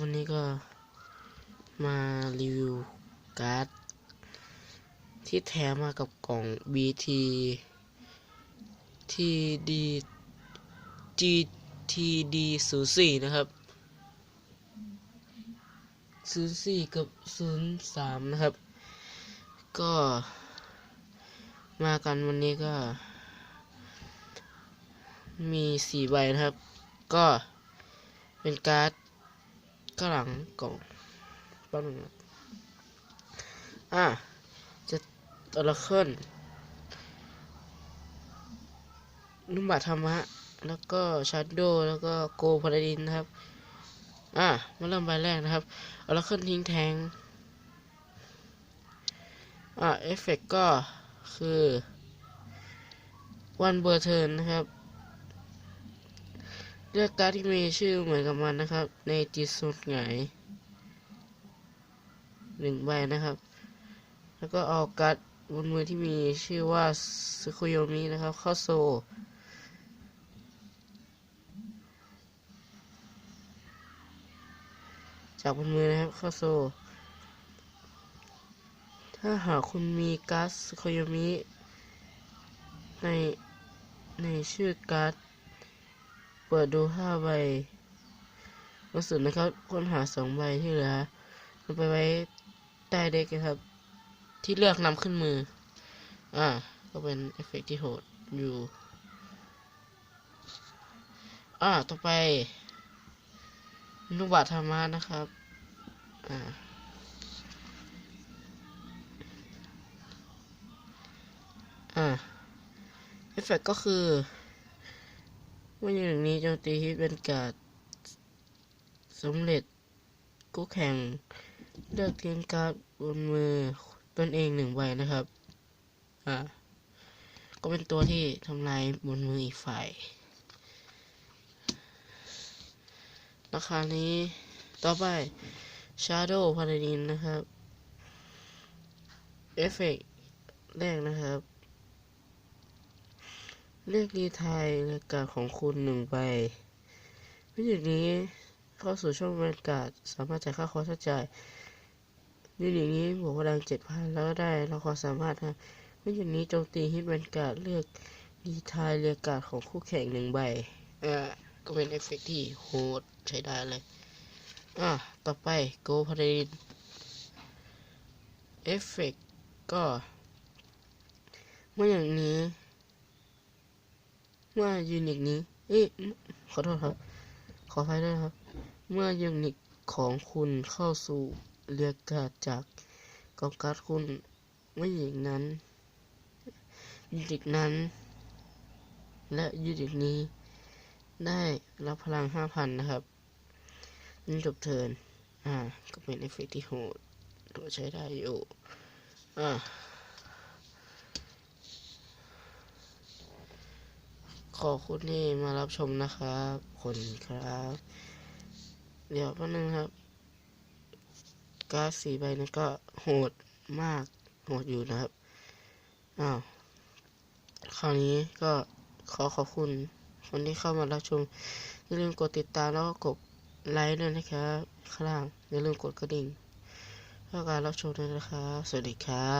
วันนี้ก็มารีวิวการ์ดที่แถมมากับกล่อง BT TD GTD 04นะครับ 04 กับ 03 นะครับ ก็มากันวันนี้ก็ มีสี่ใบนะครับ ก็เป็นการ์ด ข้างหลังกล่องแป๊บนึงอะจะตัวละเครนุ่มบาธรรมะ แล้วก็ชาร์โดแล้วก็โกพาราดินนะครับ อะมาเริ่มใบแรกนะครับเอาละเครื่องทิ้งแทง อะเอฟเฟกก็คือวันเบอร์เทินนะครับ เลือกการ์ดที่มีชื่อเหมือนกับมันนะครับ ในจิตสุดหงหนึ่งใบนะครับ แล้วก็เอาการ์ดบนมือที่มีชื่อว่าซึคุโยมินะครับ เข้าโซจากบนมือนะครับเข้าโซ ถ้าหากคุณมีการ์ดซึคุโยมิในในชื่อการ์ด เปิดดูห้าใบล่าสุดนะครับ ค้นหาสองใบที่เหลือนำไปไว้ใต้เด็กนะครับ ที่เลือกนำขึ้นมือ อ่า ก็เป็นเอฟเฟกต์ที่โหดอยู่ อ่า ต่อไป นุบาธรรมะนะครับ อ่าอ่าเอฟเฟกต์ก็คือ เมื่ออย่างนี้โจมตีที่เป็นการสำเร็จกู้แข่งเลือกทิ้งการ์ดบนมือตนเองหนึ่งใบนะครับ อ่า ก็เป็นตัวที่ทำลายบนมืออีกฝ่าย ราคานี้ต่อไป Shadow p a l a d i n นะครับ เอฟเฟกแรกนะครับ เลือกรีไทายรายการของคุณหนึ่งใบวิธีนี้เข้าสู่ช่องบรรยากาศสามารถจ่ายค่าคอร์สจ่ายวิธีนี้บวกพลังเจ็ดพันแล้วก็ได้เราความสามารถนะวิธีนี้โจมตีฮิตบรรยากาศเลือกรีไทายรายการของคู่แข่งหนึ่งใบอ่าก็เป็นเอฟเฟกต์ที่โหดใช้ได้เลยอะต่อไปโกพารินเอฟเฟกต์ก็เมื่ออย่างนี้ เมื่อยูนิคนี้ เอ๊ะขอโทษครับ ขออภัยด้วยครับ เมื่อยูนิคของคุณเข้าสู่เรียกกาจากกองการ์ดคุณเมื่ออย่างนั้นยูนิคนั้น และยูนิคนี้ ได้รับพลังห้าพันนะครับนี่จบเทินอ่า ก็เป็นเอฟเฟกต์ที่โหดตัวใช้ได้อยู่ อ่า อบคุณที่มารับชมนะครับคุณครับ เดี๋ยวแป๊บนึงครับการ์ดสีใบนี้ก็โหดมากโหดอยู่นะครับ อ้าว คราวนี้ก็ขอขอบคุณคนที่เข้ามารับชม อย่าลืมกดติดตามแล้วก็กดไลค์ด้วยนะครับ ข้างล่างอย่าลืมกดกระดิ่งเพื่อการรับชมด้วยนะครับ สวัสดีครับ